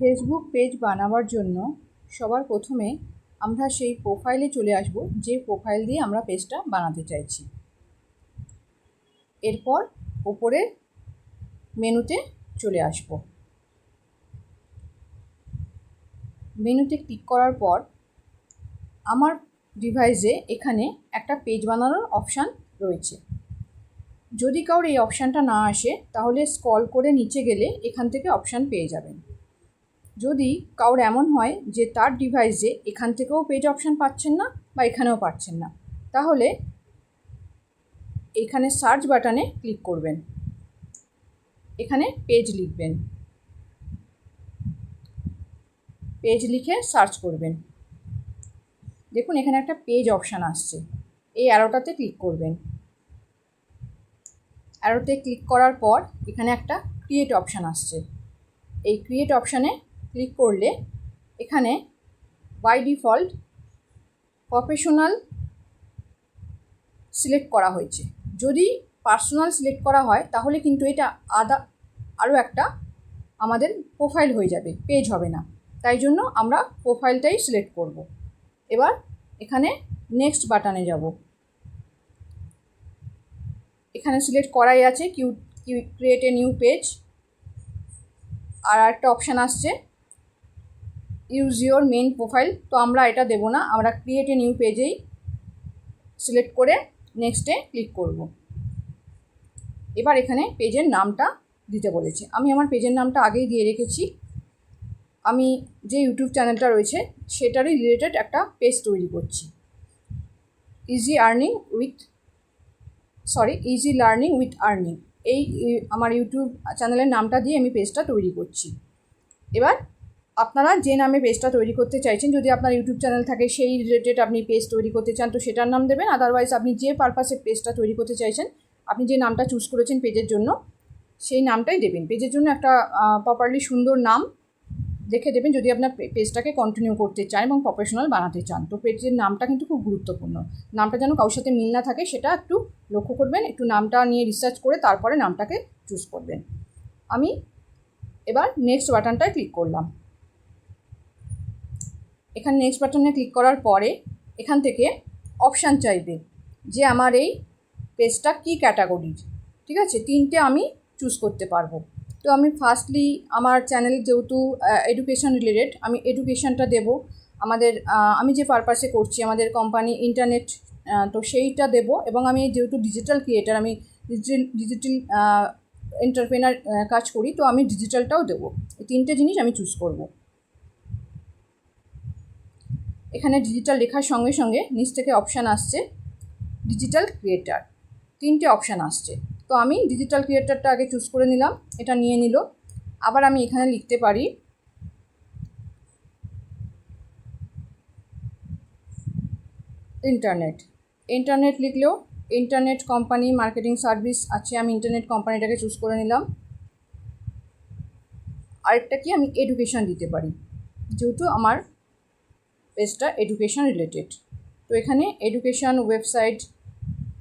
Facebook page বানাবার জন্য সবার প্রথমে আমরা সেই প্রোফাইলে চলে আসব, যে প্রোফাইল দিয়ে আমরা পেজটা বানাতে চাইছি। এরপর ওপরে মেনুতে চলে আসব। মেনুতে ক্লিক করার পর আমার ডিভাইসে এখানে একটা পেজ বানানোর অপশান রয়েছে। যদি কারোর এই অপশানটা না আসে, তাহলে স্কল করে নিচে গেলে এখান থেকে অপশান পেয়ে যাবেন। যদি কারোর এমন হয় যে তার ডিভাইসে এখান থেকেও পেজ অপশান পাচ্ছেন না বা এখানেও পাচ্ছেন না, তাহলে এখানে সার্চ বাটনে ক্লিক করবেন। এখানে পেজ লিখবেন। পেজ লিখে সার্চ করবেন। দেখুন, এখানে একটা পেজ অপশান আসছে। এই অ্যারোটাতে ক্লিক করবেন। অ্যারোতে ক্লিক করার পর এখানে একটা ক্রিয়েট অপশান আসছে। এই ক্রিয়েট অপশানে ক্লিক করলে এখানে বাই ডিফল্ট প্রফেশনাল সিলেক্ট করা হয়েছে। যদি পার্সোনাল সিলেক্ট করা হয়, তাহলে কিন্তু এটা আদা, আরও একটা আমাদের প্রোফাইল হয়ে যাবে পেজ হবে না। তাই জন্য আমরা প্রোফাইলটাই সিলেক্ট করব। এবার এখানে নেক্সট বাটনে যাব। এখানে সিলেক্ট করাই আছে কিউ ক্রিয়েট এ নিউ পেজ আর একটা অপশান আসছে ইউজ ইউর মেন প্রোফাইল তো আমরা এটা দেবো না। আমরা ক্রিয়েট এ নিউ পেজেই সিলেক্ট করে নেক্সটে ক্লিক করব। এবার এখানে পেজের নামটা দিতে বলেছে। আমি আমার পেজের নামটা আগেই দিয়ে রেখেছি। আমি যে ইউটিউব চ্যানেলটা রয়েছে, সেটারই রিলেটেড একটা পেজ তৈরি করছি। Easy earning with sorry easy learning with earning এই আমার ইউটিউব চ্যানেলের নামটা দিয়ে আমি পেজটা তৈরি করছি। এবার আপনারা যে নামে পেজটা তৈরি করতে চাইছেন, যদি আপনার ইউটিউব চ্যানেল থাকে, সেই রিলেটেড আপনি পেজ তৈরি করতে চান, তো সেটার নাম দেবেন। আদারওয়াইজ আপনি যে পারপাসে পেজটা তৈরি করতে চাইছেন, আপনি যে নামটা চুজ করেছেন পেজের জন্য, সেই নামটাই দেবেন। পেজের জন্য একটা প্রপারলি সুন্দর নাম দেখে দেবেন, যদি আপনার পেজটাকে কন্টিনিউ করতে চান এবং প্রফেশনাল বানাতে চান। তো পেজের নামটা কিন্তু খুব গুরুত্বপূর্ণ। নামটা যেন কারোর সাথে মিল না থাকে, সেটা একটু লক্ষ্য করবেন, একটু নামটা নিয়ে রিসার্চ করে তারপরে নামটাকে চুজ করবেন। আমি এবার নেক্সট বাটনটায় ক্লিক করলাম। এখানে নেক্সট বাটনে ক্লিক করার পরে এখান থেকে অপশান চাইবে যে আমার এই পেজটা কী ক্যাটাগরির ঠিক আছে? তিনটে আমি চুজ করতে পারব। তো আমি ফার্স্টলি আমার চ্যানেল যেহেতু এডুকেশন রিলেটেড আমি এডুকেশনটা দেব। আমাদের আমি যে পারপাসে করছি, আমাদের কোম্পানি ইন্টারনেট তো সেইটা দেব এবং আমি যেহেতু ডিজিটাল ক্রিয়েটার আমি ডিজিটাল ডিজিটাল এন্টারপ্রেনার কাজ করি, তো আমি ডিজিটালটাও দেবো। এই তিনটে জিনিস আমি চুজ করব। এখানে ডিজিটাল লেখার সঙ্গে সঙ্গে নিচ থেকে অপশান আসছে ডিজিটাল ক্রিয়েটার তিনটে অপশান আসছে। তো আমি ডিজিটাল ক্রিয়েটারটা আগে চুজ করে নিলাম, এটা নিয়ে নিল। আবার আমি এখানে লিখতে পারি ইন্টারনেট ইন্টারনেট লিখলেও ইন্টারনেট কোম্পানি মার্কেটিং সার্ভিস আছে, আমি ইন্টারনেট কোম্পানিটাকে চুজ করে নিলাম। আরেকটা কি? আমি এডুকেশান দিতে পারি। যেহেতু আমার পেজটা এডুকেশান রিলেটেড তো এখানে এডুকেশান ওয়েবসাইট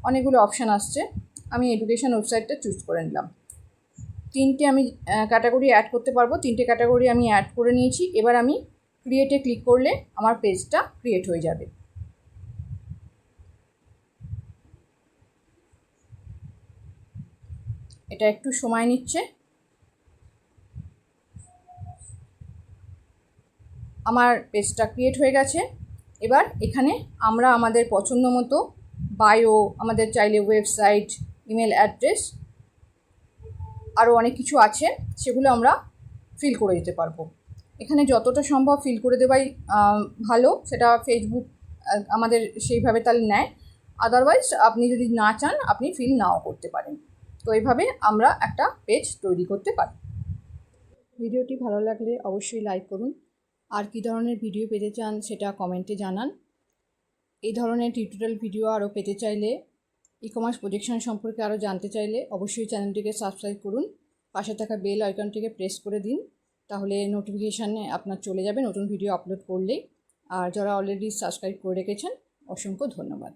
অনেকগুলো অপশান আসছে। আমি এডুকেশান ওয়েবসাইটটা চুজ করে নিলাম। তিনটে আমি ক্যাটাগরি অ্যাড করতে পারব। তিনটে ক্যাটাগরি আমি অ্যাড করে নিয়েছি। এবার আমি ক্রিয়েটে ক্লিক করলে আমার পেজটা ক্রিয়েট হয়ে যাবে। এটা একটু সময় নিচ্ছে। আমার পেজটা ক্রিয়েট হয়ে গেছে। এবার এখানে আমরা আমাদের পছন্দ মতো বায়ো আমাদের চাইলে ওয়েবসাইট ইমেল অ্যাড্রেস আরও অনেক কিছু আছে, সেগুলো আমরা ফিল করে দিতে পারব। এখানে যতটা সম্ভব ফিল করে দেওয়াই ভালো, সেটা ফেসবুক আমাদের সেইভাবে তাহলে নেয়। আদারওয়াইজ আপনি যদি না চান, আপনি ফিল নাও করতে পারেন। তো এইভাবে আমরা একটা পেজ তৈরি করতে পারি। ভিডিওটি ভালো লাগলে অবশ্যই লাইক করুন। আর কী ধরনের ভিডিও পেতে চান সেটা কমেন্টে জানান। এই ধরনের টিউটোরিয়াল ভিডিও আরও পেতে চাইলে ই কমার্স প্রজেকশন সম্পর্কে আরও জানতে চাইলে অবশ্যই চ্যানেলটিকে সাবস্ক্রাইব করুন। পাশে থাকা বেল আইকনটিকে প্রেস করে দিন, তাহলে নোটিফিকেশানে আপনার চলে যাবে নতুন ভিডিও আপলোড করলেই। আর যারা অলরেডি সাবস্ক্রাইব করে রেখেছেন, অসংখ্য ধন্যবাদ।